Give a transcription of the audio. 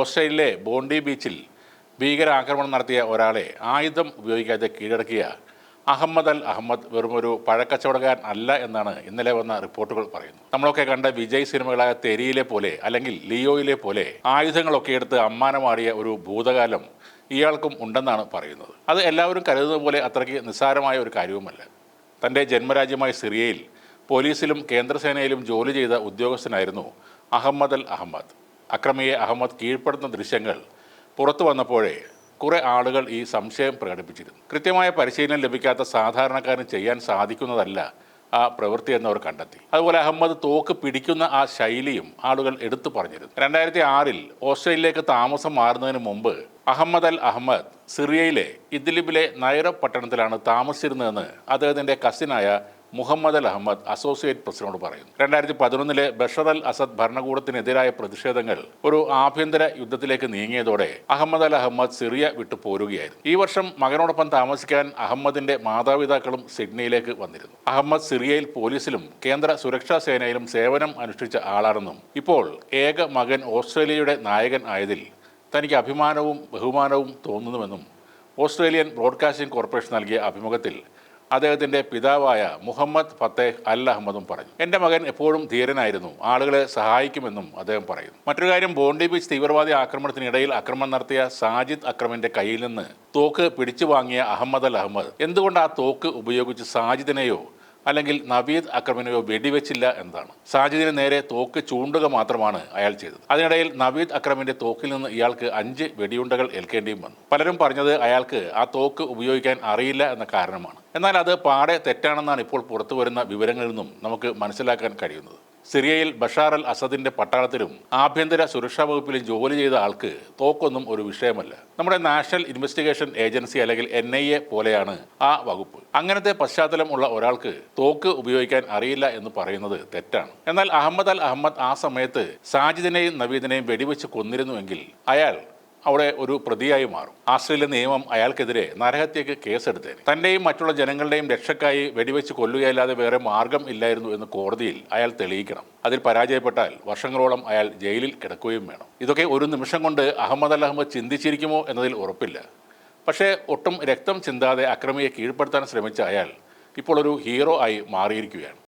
ഓസ്ട്രേലിയയിലെ ബോണ്ടി ബീച്ചിൽ ഭീകരാക്രമണം നടത്തിയ ഒരാളെ ആയുധം ഉപയോഗിക്കാതെ കീഴടക്കിയ അഹമ്മദ് അൽ അഹമ്മദ് വെറുമൊരു പഴക്കച്ചവടക്കാരൻ അല്ല എന്നാണ് ഇന്നലെ വന്ന റിപ്പോർട്ടുകൾ പറയുന്നു നമ്മളൊക്കെ കണ്ട വിജയ് സിനിമകളായ തെരിയിലെ പോലെ അല്ലെങ്കിൽ ലിയോയിലെ പോലെ ആയുധങ്ങളൊക്കെ എടുത്ത് അമ്മാനമാറിയ ഒരു ഭൂതകാലം ഇയാൾക്കും ഉണ്ടെന്നാണ് പറയുന്നത്. അത് എല്ലാവരും കരുതുന്ന പോലെ അത്രയ്ക്ക് നിസ്സാരമായ ഒരു കാര്യവുമല്ല. തന്റെ ജന്മരാജ്യമായ സിറിയയിൽ പോലീസിലും കേന്ദ്രസേനയിലും ജോലി ചെയ്ത ഉദ്യോഗസ്ഥനായിരുന്നു അഹമ്മദ് അൽ അഹമ്മദ്. അക്രമിയെ അഹമ്മദ് കീഴ്പ്പെടുന്ന ദൃശ്യങ്ങൾ പുറത്തു വന്നപ്പോഴേ കുറെ ആളുകൾ ഈ സംശയം പ്രകടിപ്പിച്ചിരുന്നു. കൃത്യമായ പരിശീലനം ലഭിക്കാത്ത സാധാരണക്കാരന് ചെയ്യാൻ സാധിക്കുന്നതല്ല ആ പ്രവൃത്തി എന്നവർ കണ്ടെത്തി. അതുപോലെ അഹമ്മദ് തോക്ക് പിടിക്കുന്ന ആ ശൈലിയും ആളുകൾ എടുത്തു പറഞ്ഞിരുന്നു. രണ്ടായിരത്തി ആറിൽ ഓസ്ട്രേലിയയിലേക്ക് താമസം മാറുന്നതിന് മുമ്പ് അഹമ്മദ് അൽ അഹമ്മദ് സിറിയയിലെ ഇദ്ലിബിലെ നൈറ പട്ടണത്തിലാണ് താമസിച്ചിരുന്നതെന്ന് അദ്ദേഹത്തിന്റെ കസിനായ മുഹമ്മദ് അൽ അഹമ്മദ് അസോസിയേറ്റ് പ്രസിഡന്റോട് പറയുന്നു. രണ്ടായിരത്തി പതിനൊന്നിലെ ബഷർ അൽ അസദ് ഭരണകൂടത്തിനെതിരായ പ്രതിഷേധങ്ങൾ ഒരു ആഭ്യന്തര യുദ്ധത്തിലേക്ക് നീങ്ങിയതോടെ അഹമ്മദ് അൽ അഹമ്മദ് സിറിയ വിട്ടു പോരുകയായിരുന്നു. ഈ വർഷം മകനോടൊപ്പം താമസിക്കാൻ അഹമ്മദിന്റെ മാതാപിതാക്കളും സിഡ്നിയിലേക്ക് വന്നിരുന്നു. അഹമ്മദ് സിറിയയിൽ പോലീസിലും കേന്ദ്ര സുരക്ഷാ സേനയിലും സേവനം അനുഷ്ഠിച്ച ആളാണെന്നും ഇപ്പോൾ ഏക മകൻ ഓസ്ട്രേലിയയുടെ നായകൻ ആയതിൽ തനിക്ക് അഭിമാനവും ബഹുമാനവും തോന്നുന്നുവെന്നും ഓസ്ട്രേലിയൻ ബ്രോഡ്കാസ്റ്റിംഗ് കോർപ്പറേഷൻ നൽകിയ അഭിമുഖത്തിൽ അദ്ദേഹത്തിന്റെ പിതാവായ മുഹമ്മദ് ഫത്തേഹ് അൽ അഹമ്മദും പറഞ്ഞു. എന്റെ മകൻ എപ്പോഴും ധീരനായിരുന്നു. ആളുകളെ സഹായിക്കുമെന്നും അദ്ദേഹം പറയുന്നു. മറ്റൊരു കാര്യം ബോണ്ടി ബീച്ച് തീവ്രവാദി ആക്രമണത്തിനിടയിൽ ആക്രമണം നടത്തിയ സാജിദ് അക്രമിന്റെ കയ്യിൽ നിന്ന് തോക്ക് പിടിച്ചു വാങ്ങിയ അഹമ്മദ് അൽ അഹമ്മദ്. എന്തുകൊണ്ട് ആ തോക്ക് ഉപയോഗിച്ച് സാജിദിനെയോ അല്ലെങ്കിൽ നവീദ് അക്രമിനെയോ വെടിവെച്ചില്ല എന്നതാണ്. സാജിദിന് നേരെ തോക്ക് ചൂണ്ടുക മാത്രമാണ് അയാൾ ചെയ്തത്. അതിനിടയിൽ നവീദ് അക്രമിന്റെ തോക്കിൽ നിന്ന് ഇയാൾക്ക് അഞ്ച് വെടിയുണ്ടകൾ ഏൽക്കേണ്ടിയും വന്നു. പലരും പറഞ്ഞത് അയാൾക്ക് ആ തോക്ക് ഉപയോഗിക്കാൻ അറിയില്ല എന്ന കാരണമാണ്. എന്നാൽ അത് പാടെ തെറ്റാണെന്നാണ് ഇപ്പോൾ പുറത്തു വരുന്ന വിവരങ്ങളിൽ നിന്നും നമുക്ക് മനസ്സിലാക്കാൻ കഴിയുന്നത്. സിറിയയിൽ ബഷാർ അൽ അസദിന്റെ പട്ടാളത്തിലും ആഭ്യന്തര സുരക്ഷാ വകുപ്പിലും ജോലി ചെയ്ത ആൾക്ക് തോക്കൊന്നും ഒരു വിഷയമല്ല. നമ്മുടെ നാഷണൽ ഇൻവെസ്റ്റിഗേഷൻ ഏജൻസി അല്ലെങ്കിൽ എൻ ഐ എ പോലെയാണ് ആ വകുപ്പ്. അങ്ങനത്തെ പശ്ചാത്തലം ഉള്ള ഒരാൾക്ക് തോക്ക് ഉപയോഗിക്കാൻ അറിയില്ല എന്ന് പറയുന്നത് തെറ്റാണ്. എന്നാൽ അഹമ്മദ് അൽ അഹമ്മദ് ആ സമയത്ത് സാജിദിനെയും നവീദിനെയും വെടിവെച്ച് കൊന്നിരുന്നുവെങ്കിൽ അയാൾ അവിടെ ഒരു പ്രതിയായി മാറും. ആസ്ട്രേലിയ നിയമം അയാൾക്കെതിരെ നരഹത്യക്ക് കേസെടുത്തേനെ. തന്റെയും മറ്റുള്ള ജനങ്ങളുടെയും രക്ഷക്കായി വെടിവെച്ച് കൊല്ലുകയല്ലാതെ വേറെ മാർഗം ഇല്ലായിരുന്നു എന്ന് കോടതിയിൽ അയാൾ തെളിയിക്കണം. അതിൽ പരാജയപ്പെട്ടാൽ വർഷങ്ങളോളം അയാൾ ജയിലിൽ കിടക്കുകയും വേണം. ഇതൊക്കെ ഒരു നിമിഷം കൊണ്ട് അഹമ്മദ് അൽ അഹമ്മദ് ചിന്തിച്ചിരിക്കുമോ എന്നതിൽ ഉറപ്പില്ല. പക്ഷേ ഒട്ടും രക്തം ചിന്താതെ അക്രമിയെ കീഴ്പ്പെടുത്താൻ ശ്രമിച്ച അയാൾ ഇപ്പോൾ ഒരു ഹീറോ ആയി മാറിയിരിക്കുകയാണ്.